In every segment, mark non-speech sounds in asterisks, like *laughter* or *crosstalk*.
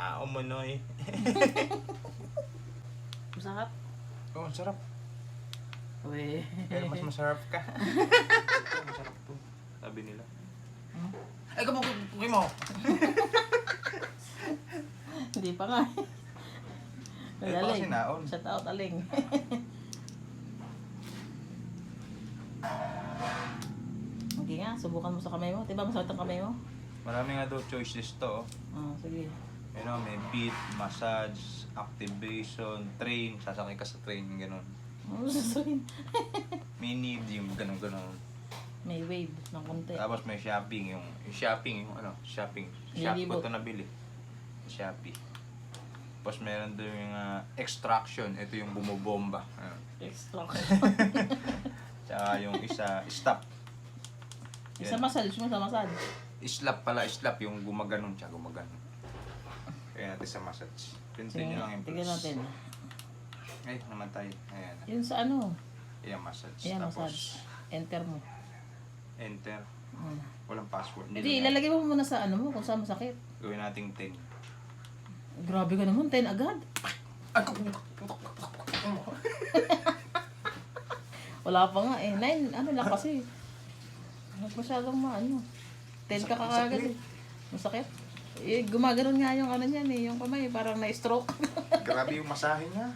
Ah, umunoy. *laughs* Masarap. Oh, ang sarap. Uy. Pero mas masarap ka. Ito, *laughs* masarap to. Sabi nila. Ay, kapag mo. *laughs* Hindi pa nga. Baka sinaon. Shout out, aling. Sige nga, subukan mo sa kamay mo. Diba masakit ang kamay mo? Marami nga daw choices to. Oh. Ah, sige. You know, may beat, massage, activation, train. Sasakay ka sa train, gano'n. Ano sasabihin? May need yung gano'n-gano'n. May wave ng konti. Tapos may shopping, yung, yung shopping, yung ano, shopping. Shop ko ito nabili. Shopee. Tapos meron doon yung ah, extraction. Ito yung bumobomba. Ah. Extraction. *laughs* Tsaka yung isa, stop. Isa Yan. massage mo sa massage. Slap pala, slap yung gumaganon tsaka gumaganon. Kaya natin sa massage. Pintin Sige, nyo lang yung tignan natin. Ay, namatay. Ayan. Yun sa ano? Ayan, massage. Ayan, Tapos, massage. Enter mo. enter. Hmm. Walang password. Hindi, ilalagay mo muna sa ano mo kung saan masakit. Gawin nating 10. Grabe ka naman, 10 agad. Wala pa nga eh. 9, ano lang kasi. Masyadong maano. 10 ka kakagad eh. Masakit. Eh, gumagano'n nga yung ano niyan eh, yung kamay, parang na-stroke. *laughs* Grabe yung masahe niya.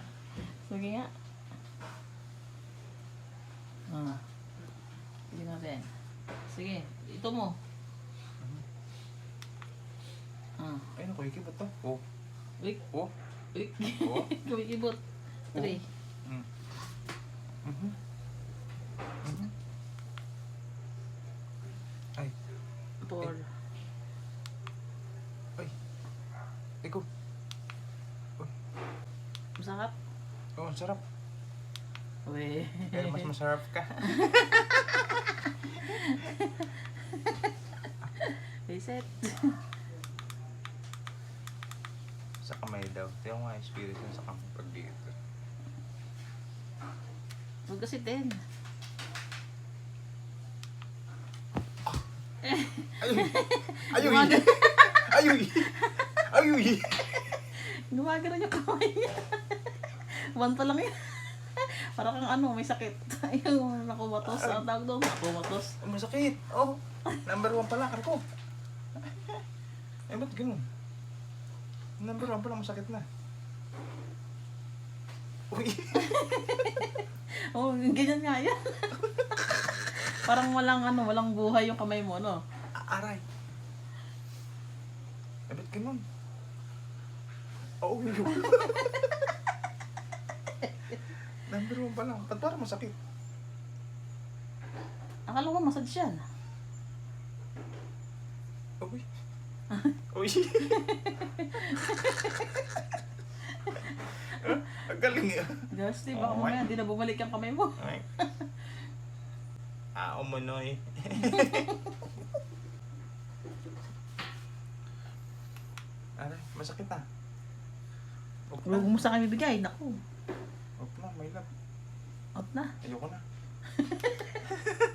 Sige nga. Ah. Sige natin. Sige, ito mo. Ah. Ay, naku, iki ba to? Oh. Uy, Oh. uy. Oh. *laughs* Kumikibot. Three. Mm. Mhm. Mhm. Ay, Four. ay. Ikaw. Masarap? Oh, ang sarap. Uy. Pero mas masarap ka. *laughs* Reset. Sa kamay daw. Tiyo nga experience sa kamay pag dito. Huwag kasi din. Ayuy! *laughs* Ayuy! Ayuy! Ayuy! Gumagano yung kamay niya. One pa lang yan. *laughs* Para kang ano, may sakit. *laughs* yung nakumatos. Ang tawag doon, nakumatos. Oh, masakit. Oh, number one pala ko. Eh, ba't ganun? Number one pala masakit na. Uy! *laughs* Oh, ganyan nga yan. Parang walang ano, walang buhay yung kamay mo, no? Aray! Eh, ba't ganun? Oh, uy! Number one pala. Ba't parang masakit? Akala ko massage yan. Uy! *laughs* Uy! *laughs* Ah, Ang galing eh. Dusty, baka mamaya hindi na bumalik ang kamay mo. Ay. Ah, umunoy. *laughs* Aray, masakit na. Huwag mo sa akin bibigay. Naku, na, may love. out na. Ayoko na. *laughs*